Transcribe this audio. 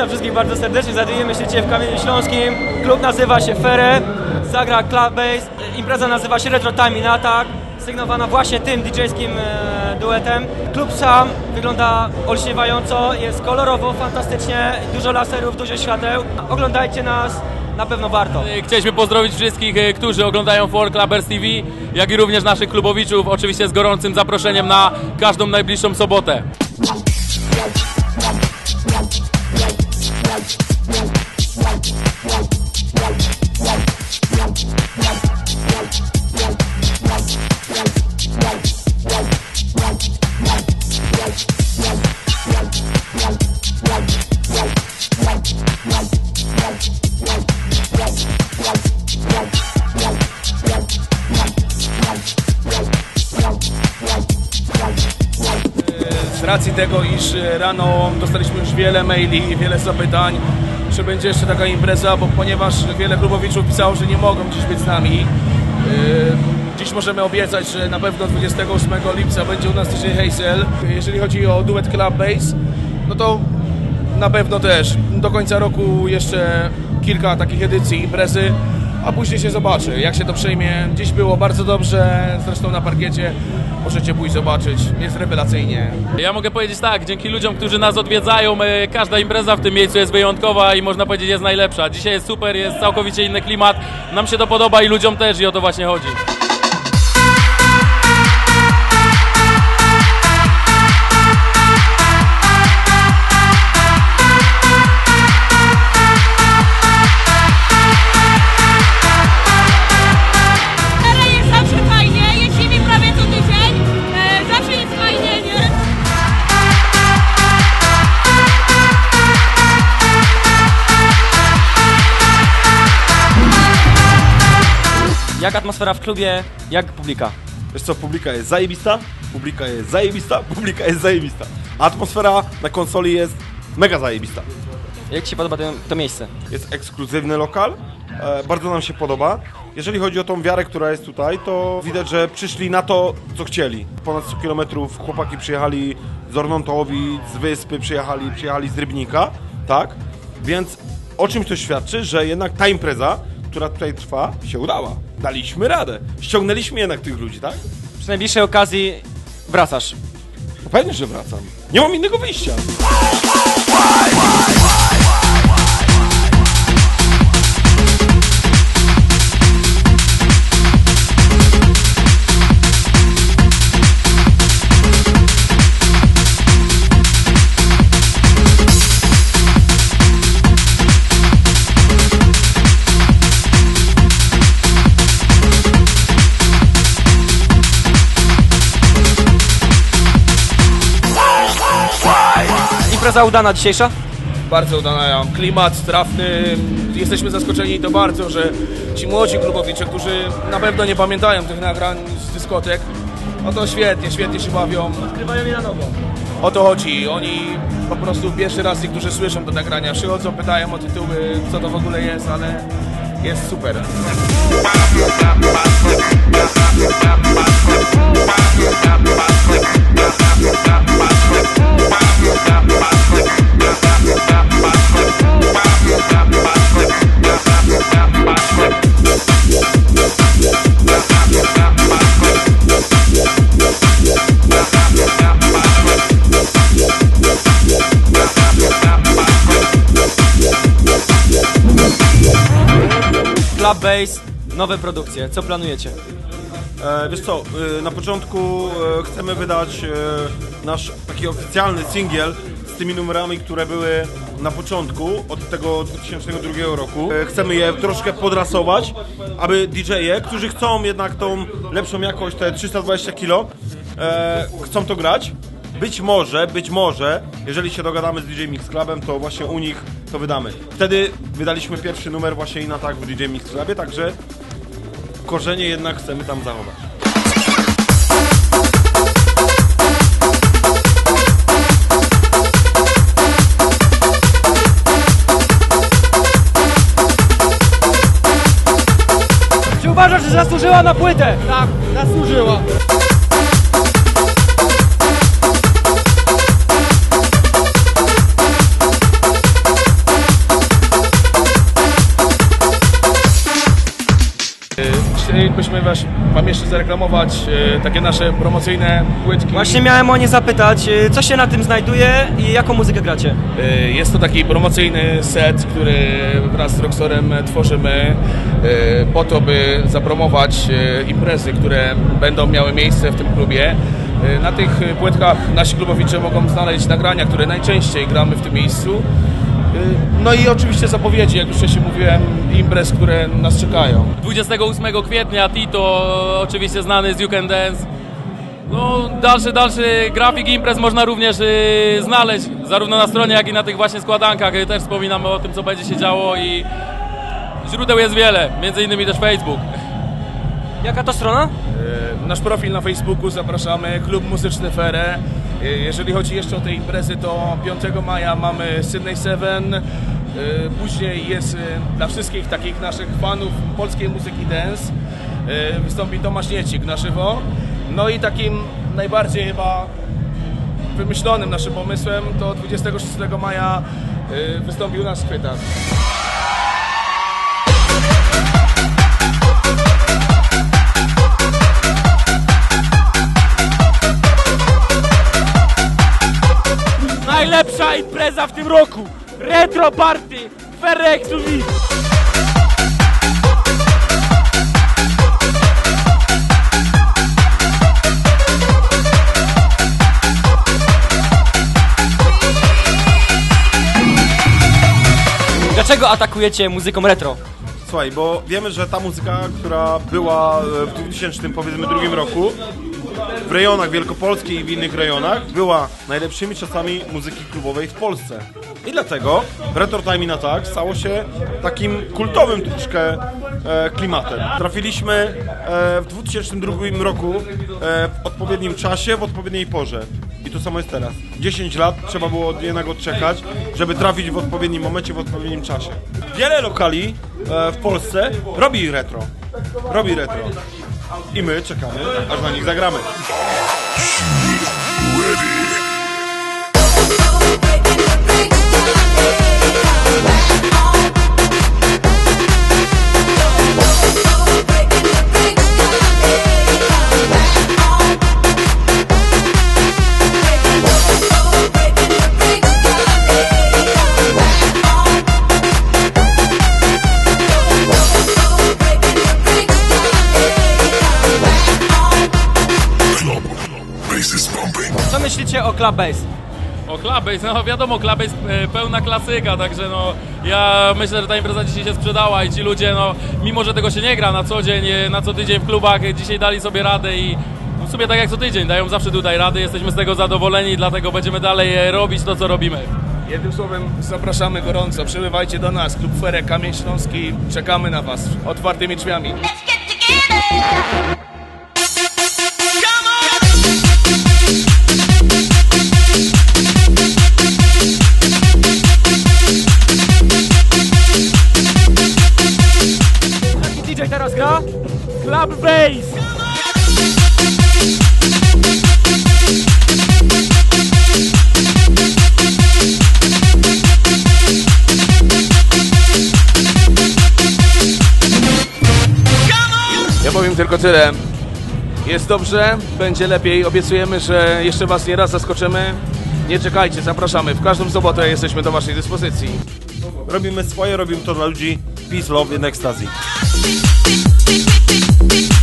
Witam wszystkich bardzo serdecznie. Znajdujemy się dzisiaj w Kamieniu Śląskim. Klub nazywa się Fere. Zagra Club Bass. Impreza nazywa się Retro Time in Attack. Sygnowana właśnie tym DJ-skim e, duetem. Klub sam wygląda olśniewająco, jest kolorowo, fantastycznie, dużo laserów, dużo świateł. Oglądajcie nas, na pewno warto. Chcieliśmy pozdrowić wszystkich, e, którzy oglądają For Clubbers TV, jak i również naszych klubowiczów, oczywiście z gorącym zaproszeniem na każdą najbliższą sobotę. Tego, iż e, rano dostaliśmy już wiele maili, wiele zapytań, czy będzie jeszcze taka impreza, bo ponieważ wiele klubowiczów pisało, że nie mogą dziś być z nami. e, Dziś możemy obiecać, że na pewno 28 lipca będzie u nas DJ Hazel. Jeżeli chodzi o duet Club Bass, no to na pewno też do końca roku jeszcze kilka takich edycji imprezy, a później się zobaczy, jak się to przejmie. Dziś było bardzo dobrze, zresztą na parkiecie możecie pójść zobaczyć, jest rewelacyjnie. Ja mogę powiedzieć tak, dzięki ludziom, którzy nas odwiedzają, e, każda impreza w tym miejscu jest wyjątkowa i można powiedzieć jest najlepsza. Dzisiaj jest super, jest całkowicie inny klimat, nam się to podoba i ludziom też i o to właśnie chodzi. Jak atmosfera w klubie, jak publika? Wiesz co, publika jest zajebista, publika jest zajebista, publika jest zajebista. Atmosfera na konsoli jest mega zajebista. Jak Ci się podoba to, to miejsce? Jest ekskluzywny lokal, e, bardzo nam się podoba. Jeżeli chodzi o tą wiarę, która jest tutaj, to widać, że przyszli na to, co chcieli. Ponad 100 km chłopaki przyjechali z Ornontowic, z Wyspy, przyjechali, przyjechali z Rybnika, tak? Więc o czymś to świadczy, że jednak ta impreza, która tutaj trwa, się udała. Daliśmy radę. Ściągnęliśmy jednak tych ludzi, tak? Przy najbliższej okazji wracasz. No pewnie, że wracam. Nie mam innego wyjścia. Impreza udana dzisiejsza? Bardzo udana klimat, trafny. Jesteśmy zaskoczeni i to bardzo, że ci młodzi klubowicze, którzy na pewno nie pamiętają tych nagrań z dyskotek, no to świetnie, świetnie się bawią. Odkrywają je na nowo. O to chodzi. Oni po prostu pierwszy raz, ci, którzy słyszą te nagrania, przychodzą, pytają o tytuły, co to w ogóle jest, ale jest super. Club Bass, nowe produkcje. Co planujecie? E, wiesz co, e, na początku e, chcemy wydać e, nasz taki oficjalny singiel z tymi numerami, które były na początku od tego 2002 roku. E, chcemy je troszkę podrasować, aby DJ-e, którzy chcą jednak tą lepszą jakość, te 320 kg, e, chcą to grać. Być może, być może, jeżeli się dogadamy z DJ Mix Clubem, to właśnie u nich to wydamy. Wtedy wydaliśmy pierwszy numer właśnie i na tak w DJ Mix Clubie, także korzenie jednak chcemy tam zachować. Czy uważasz, że zasłużyła na płytę? Tak, zasłużyła. Was, wam jeszcze zareklamować e, takie nasze promocyjne płytki. Właśnie miałem o nie zapytać, y, co się na tym znajduje i jaką muzykę gracie? E, Jest to taki promocyjny set, który wraz z Roxorem tworzymy e, po to, by zapromować e, imprezy, które będą miały miejsce w tym klubie. E, Na tych płytkach nasi klubowicze mogą znaleźć nagrania, które najczęściej gramy w tym miejscu. E, No i oczywiście zapowiedzi, jak już wcześniej mówiłem, imprez, które nas czekają. 28 kwietnia Tito, oczywiście znany z You Can Dance. No, dalszy, dalszy grafik imprez można również y, znaleźć, zarówno na stronie, jak i na tych właśnie składankach. Y, Też wspominamy o tym, co będzie się działo i źródeł jest wiele, między innymi też Facebook. Jaka to strona? Nasz profil na Facebooku zapraszamy, Klub Muzyczny Fere. E, Jeżeli chodzi jeszcze o te imprezy, to 5 maja mamy Sydney Seven. E, Później jest e, dla wszystkich takich naszych fanów polskiej muzyki dance. Wystąpi Tomasz Niecik na żywo. No i takim najbardziej chyba wymyślonym naszym pomysłem to 26 maja wystąpił nasz chwytak. Tym roku! Retro Party! Ferre Exclusive! Dlaczego atakujecie muzyką retro? Słuchaj, bo wiemy, że ta muzyka, która była e, w 2000 powiedzmy drugim roku w rejonach Wielkopolskiej i w innych rejonach była najlepszymi czasami muzyki klubowej w Polsce. I dlatego Retro Time in Attack stało się takim kultowym troszkę e, klimatem. Trafiliśmy e, w 2002 roku e, w odpowiednim czasie, w odpowiedniej porze. I to samo jest teraz. 10 lat trzeba było jednak odczekać, żeby trafić w odpowiednim momencie, w odpowiednim czasie. Wiele lokali w Polsce robi retro. Robi retro. I my czekamy, aż na nich zagramy. O Club Bass? O Clubbase, no wiadomo, Clubbase e, pełna klasyka, także no ja myślę, że ta impreza dzisiaj się sprzedała i ci ludzie, no mimo, że tego się nie gra na co dzień, e, na co tydzień w klubach, e, dzisiaj dali sobie radę i w sumie tak jak co tydzień, dają zawsze tutaj rady, jesteśmy z tego zadowoleni, dlatego będziemy dalej robić to, co robimy. Jednym słowem zapraszamy gorąco, przybywajcie do nas, Klub Fere, Kamień Śląski, czekamy na Was otwartymi drzwiami. Jaki Club Bass! Ja powiem tylko tyle. Jest dobrze, będzie lepiej, obiecujemy, że jeszcze Was nie raz zaskoczymy. Nie czekajcie, zapraszamy. W każdą sobotę jesteśmy do Waszej dyspozycji. Robimy swoje, robimy to dla ludzi. Peace, love and ecstasy. beat, beat, beat, beat, beat, beat, beat.